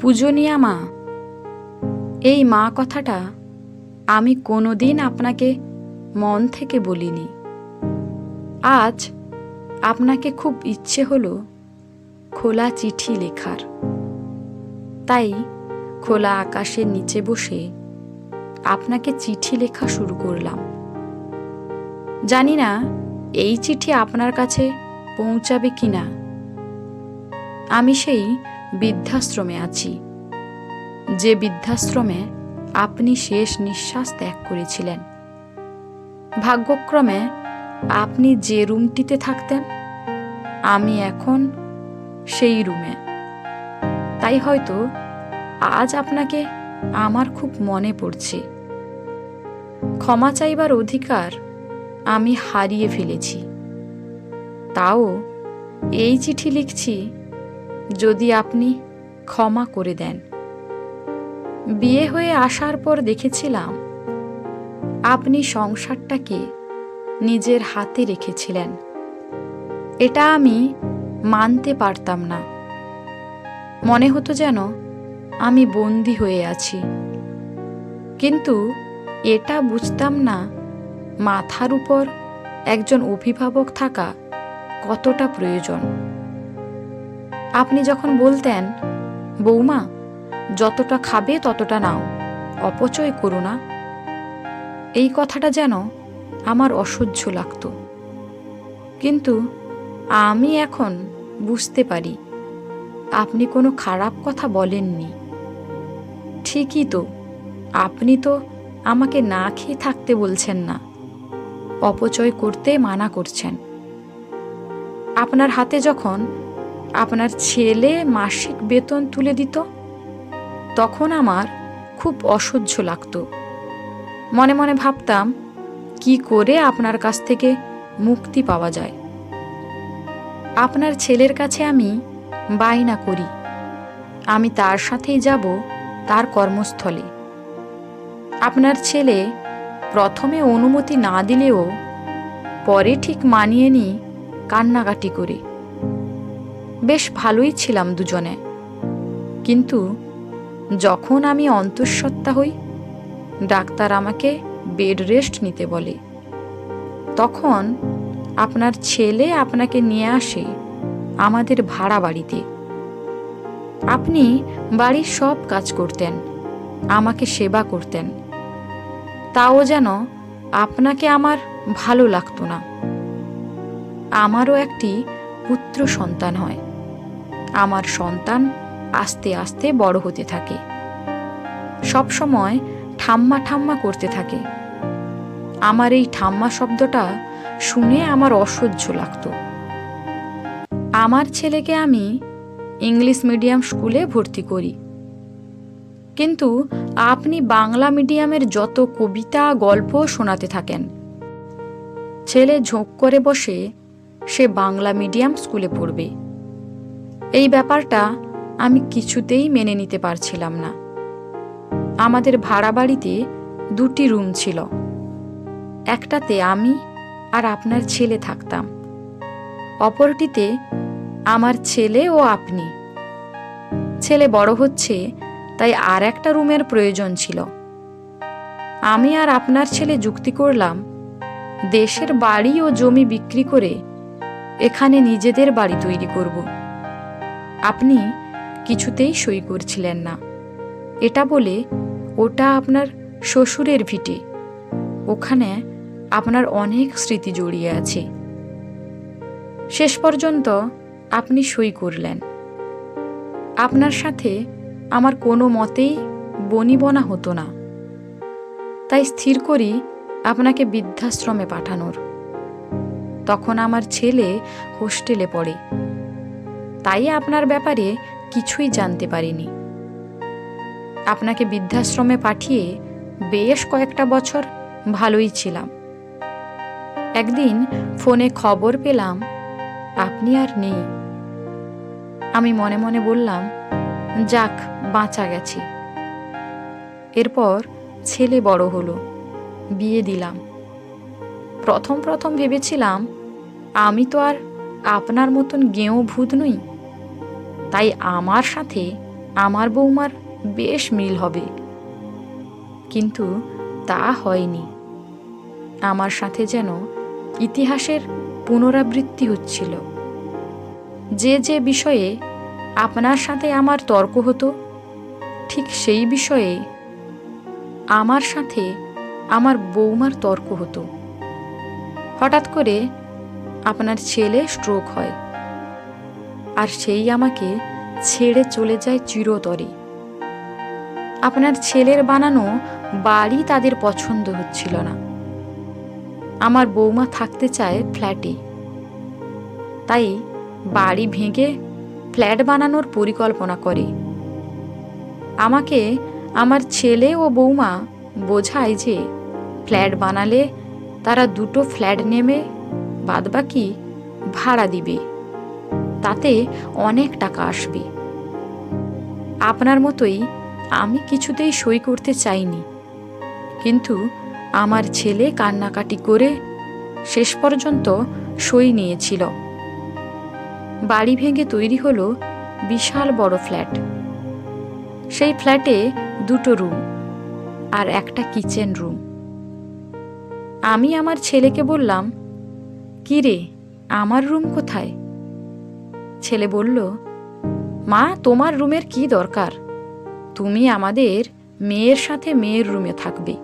পূজনীয়া মা, এই মা কথাটা আমি কোনোদিন আপনাকে মন থেকে বলিনি। আজ আপনাকে খুব ইচ্ছে হলো খোলা চিঠি লেখার। তাই খোলা আকাশের নিচে বসে আপনাকে চিঠি লেখা শুরু করলাম। জানি না এই চিঠি আপনার কাছে পৌঁছাবে কি না আমি সেই বৃদ্ধাশ্রমে আছি। যে বৃদ্ধাশ্রমে আপনি শেষ নিঃশ্বাস ত্যাগ করেছিলেন। ভাগ্যক্রমে আপনি যে রুমটিতে থাকতেন, আমি এখন সেই রুমে। তাই হয়তো আজ আপনাকে আমার খুব মনে পড়ছে। ক্ষমা চাইবার অধিকার আমি হারিয়ে ফেলেছি। তাও এই চিঠি লিখছি যদি আপনি ক্ষমা করে দেন। বিয়ে হয়ে আসার পর দেখেছিলাম, আপনি সংসারটাকে নিজের হাতে রেখেছিলেন। এটা আমি মানতে পারতাম না। মনে হতো যেন আমি বন্দি হয়ে আছি। কিন্তু এটা বুঝতাম না মাথার উপর একজন অভিভাবক থাকা কতটা প্রয়োজন। আপনি যখন বলতেন, বৌমা, যতটা খাবে ততটা নাও, অপচয় করো না। এই কথাটা যেন আমার অসহ্য লাগত। কিন্তু আমি এখন বুঝতে পারি, আপনি কোনো খারাপ কথা বলেননি। ঠিকই তো, আপনি তো আমাকে না খেয়ে থাকতে বলছেন না, অপচয় করতে মানা করছেন। আপনার হাতে যখন আপনার ছেলে মাসিক বেতন তুলে দিত? তখন আমার খুব অসহ্য লাগতো। মনে মনে ভাবতাম, কি করে আপনার কাছ থেকে মুক্তি পাওয়া যায়? আপনার ছেলের কাছে আমি বায়না করি। আমি তার সাথেই যাব, তার কর্মস্থলে। আপনার ছেলে প্রথমে অনুমতি না দিলেও পরে ঠিক মানিয়ে নি কান্নাকাটি করে। বেশ ভালোই ছিলাম দুজনে। কিন্তু যখন আমি অন্তঃসত্ত্বা হই, ডাক্তার আমাকে বেড রেস্ট নিতে বলে। তখন আপনার ছেলে আপনাকে নিয়ে আসে আমাদের ভাড়া বাড়িতে। আপনি বাড়ির সব কাজ করতেন, আমাকে সেবা করতেন। তাও যেন আপনাকে আমার ভালো লাগতো না। আমারও একটি পুত্র সন্তান হয়। আমার সন্তান আস্তে আস্তে বড় হতে থাকে। সব সময় ঠাম্মা ঠাম্মা করতে থাকে। আমার এই ঠাম্মা শব্দটা শুনে আমার অসহ্য লাগতো। আমার ছেলেকে আমি ইংলিশ মিডিয়াম স্কুলে ভর্তি করি। কিন্তু আপনি বাংলা মিডিয়ামের যত কবিতা, গল্প শোনাতে থাকেন, ছেলে ঝোঁক করে বসে সে বাংলা মিডিয়াম স্কুলে পড়বে। এই ব্যাপারটা আমি কিছুতেই মেনে নিতে পারছিলাম না। আমাদের ভাড়া বাড়িতে দুটি রুম ছিল। একটাতে আমি আর আপনার ছেলে থাকতাম। অপরটিতে আমার ছেলে ও আপনি। ছেলে বড় হচ্ছে, তাই আর একটা রুমের প্রয়োজন ছিল। আমি আর আপনার ছেলে যুক্তি করলাম, দেশের বাড়ি ও জমি বিক্রি করে এখানে নিজেদের বাড়ি তৈরি করব। আপনি কিছুতেই সই করছিলেন না। এটা বলে ওটা আপনার শ্বশুরের ভিটে। ওখানে আপনার অনেক স্মৃতি জড়িয়ে আছে। শেষ পর্যন্ত আপনি সই করলেন। আপনার সাথে আমার কোনো মতেই বনিবনা হতো না। তাই স্থির করি আপনাকে বৃদ্ধাশ্রমে পাঠানোর। তখন আমার ছেলে হোস্টেলে পড়ে। তাই আপনার ব্যাপারে কিছুই জানতে পারিনি। আপনাকে বৃদ্ধাশ্রমে পাঠিয়ে বেশ কয়েকটা বছর ভালোই ছিলাম। একদিন ফোনে খবর পেলাম, আপনি আর নেই। আমি মনে মনে বললাম, যাক, বাঁচা গেছি। এরপর ছেলে বড় হলো, বিয়ে দিলাম। প্রথম প্রথম ভেবেছিলাম, আমি তো আর আপনার মতন গেঁয়ো ভূত নই। তাই আমার সাথে আমার বৌমার বেশ মিল হবে। কিন্তু তা হয়নি। আমার সাথে যেন ইতিহাসের পুনরাবৃত্তি হচ্ছিল। যে যে বিষয়ে আপনার সাথে আমার তর্ক হতো, ঠিক সেই বিষয়ে আমার সাথে আমার বৌমার তর্ক হতো। হঠাৎ করে আপনার ছেলে স্ট্রোক হয়। আর সেই আমাকে ছেড়ে চলে যায় চিরতরে। আপনার ছেলের বানানো বাড়ি তাদের পছন্দ হচ্ছিল না। আমার বৌমা থাকতে চায় ফ্ল্যাটে। তাই বাড়ি ভেঙে ফ্ল্যাট বানানোর পরিকল্পনা করে। আমাকে আমার ছেলে ও বৌমা বোঝায় যে ফ্ল্যাট বানালে তারা দুটো ফ্ল্যাট নেমে বাদবাকি ভাড়া দিবে। তাতে অনেক টাকা আসবে। আপনার মতোই আমি কিছুতেই সই করতে চাইনি। কিন্তু আমার ছেলে কান্নাকাটি করে শেষ পর্যন্ত সই নিয়েছিল। বাড়ি ভেঙে তৈরি হলো বিশাল বড় ফ্ল্যাট। সেই ফ্ল্যাটে দুটো রুম আর একটা কিচেন রুম। আমি আমার ছেলেকে বললাম কি রে আমার রুম কোথায়? ছেলে বলল, মা, তোমার রুমের কি দরকার? তুমি আমাদের মেয়ের সাথে মেয়ের রুমে থাকবে।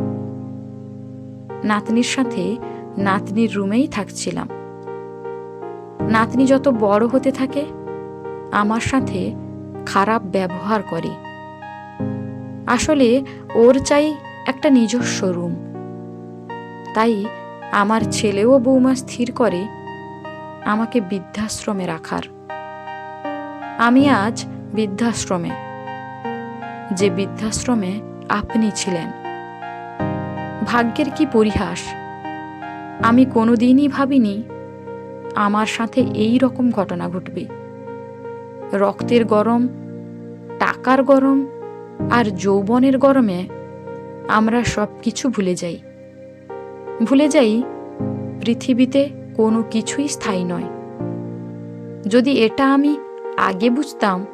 নাতনির সাথে নাতনির রুমেই থাকছিলাম। নাতনি যত বড় হতে থাকে, আমার সাথে খারাপ ব্যবহার করে। আসলে ওর চাই একটা নিজস্ব রুম। তাই আমার ছেলেও বৌমা স্থির করে, আমাকে বৃদ্ধাশ্রমে রাখার। আমি আজ বৃদ্ধাশ্রমে। যে বৃদ্ধাশ্রমে আপনি ছিলেন। ভাগ্যের কি পরিহাস? আমি কোনোদিনই ভাবিনি আমার সাথে এই রকম ঘটনা ঘটবে। রক্তের গরম, টাকার গরম আর যৌবনের গরমে আমরা সব কিছু ভুলে যাই। ভুলে যাই পৃথিবীতে কোনো কিছুই স্থায়ী নয়। যদি এটা আমি আগে বুঝতাম,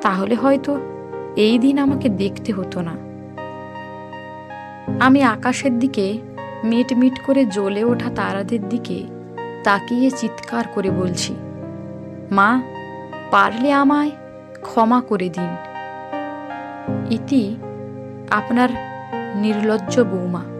তাহলে হয়তো এই দিন আমাকে দেখতে হতো না। আমি আকাশের দিকে মিট মিট করে জ্বলে ওঠা তারাদের দিকে তাকিয়ে চিৎকার করে বলছি, মা, পারলে আমায় ক্ষমা করে দিন। ইতি আপনার নির্লজ্জ বৌমা।